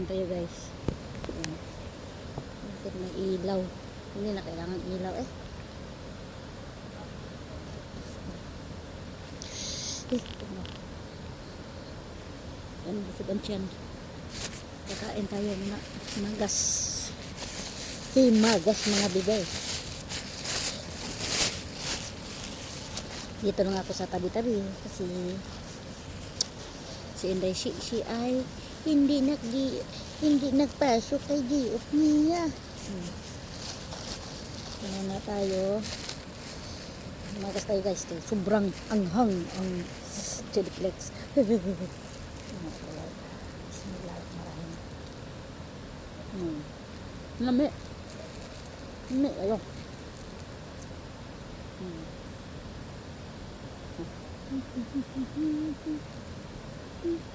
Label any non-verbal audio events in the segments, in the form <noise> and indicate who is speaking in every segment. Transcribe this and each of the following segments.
Speaker 1: Kain tayo guys. Ayan. Bakit may ilaw? Hindi na kailangan ilaw eh. Eh, ano? Yan, busog ang tiyan. Kakain tayo muna. Magas. Himagas mga bibay. Dito lang ako sa tabi-tabi kasi si Inday si, si ay hindi nagdi hindi nagpasok kay Diop niya. Hmm. Kaya na tayo. Magas tayo guys. Tayo. Sobrang anghang ang chiliplex. Hmm. Lami. Lami. Ayun. Hmm. Hmm.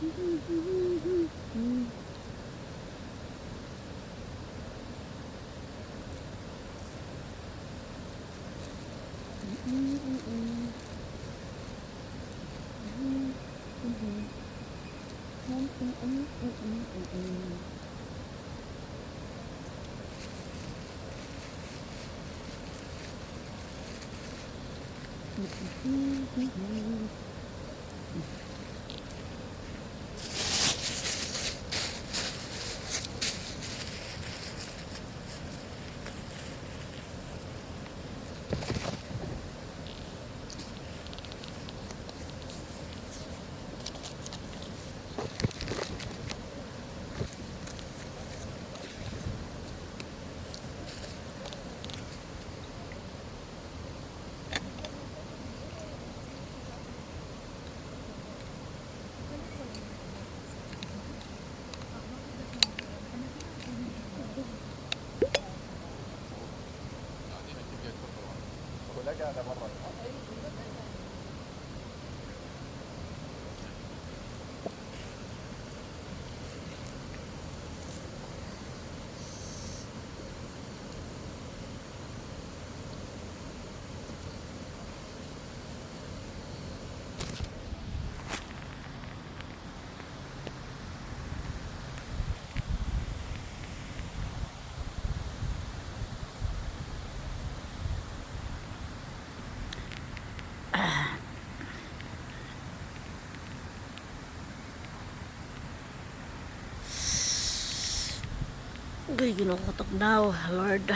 Speaker 1: Uy, ginoo ko tugnaw, Lord.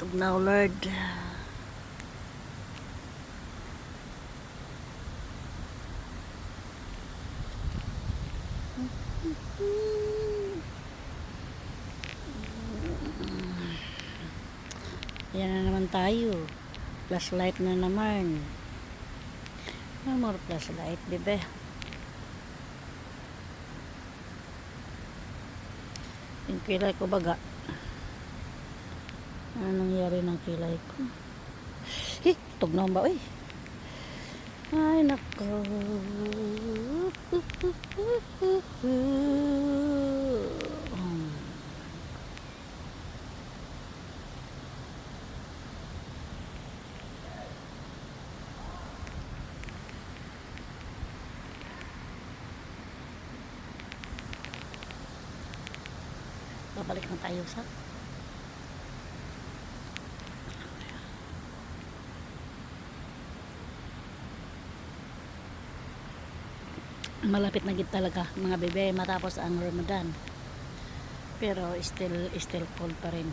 Speaker 1: Tugnaw, Lord. Yan na naman tayo. Flashlight na naman. No more flashlight, bebe. Yung kilay ko baga. Ano nangyari ng kilay ko? Eh, tugnaw ba? Uy. Ay, nako. <laughs> Babalik na tayo sa malapit na gid talaga mga bebe matapos ang Ramadan. Pero still still cold pa rin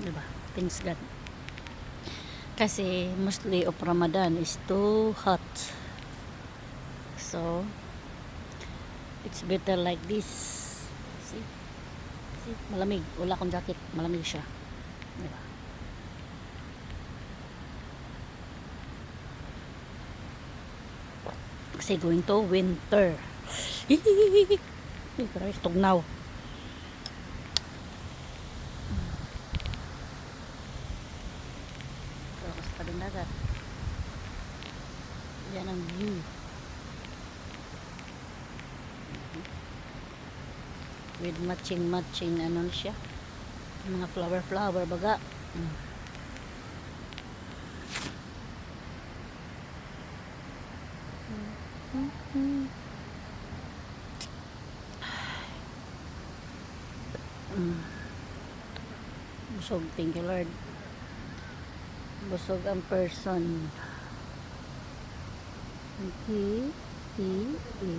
Speaker 1: di ba? Thanks God. Kasi mostly of Ramadan is too hot. So it's better like this malamig wala akong jacket malamig siya di ba kasi going to winter. <laughs> Grabe, tugnaw. Tapos pa din dagat. Yan ang view. With matching matching ano siya. Mga flower flower baga. Mm. Mm. Busog, thank you Lord. Busog ang person. Okay. E, E.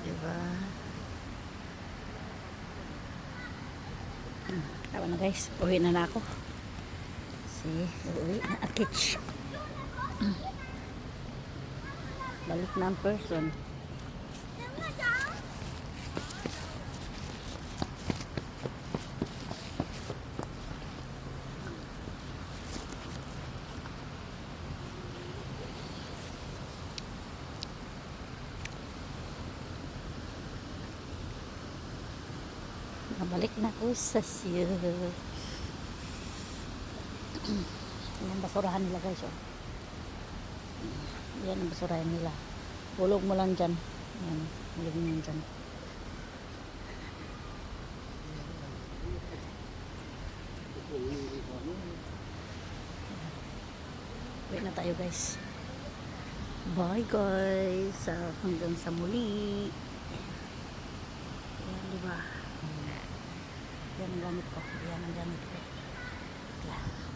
Speaker 1: Diba? Hmm, Tama na guys. Uwi na na ako. Si, uwi na akich. <clears throat> Balik na ang person. Nabalik na ako sa siya. Yan basurahan nila guys. Oh. Yan ang basurahan nila. Hulog mo lang dyan. Yan. Hulog mo lang dyan. Wait na tayo guys. Bye guys. Ah, hanggang sa muli. Yan, di ba? Yan ang gamit ko. Yan ang gamit ko.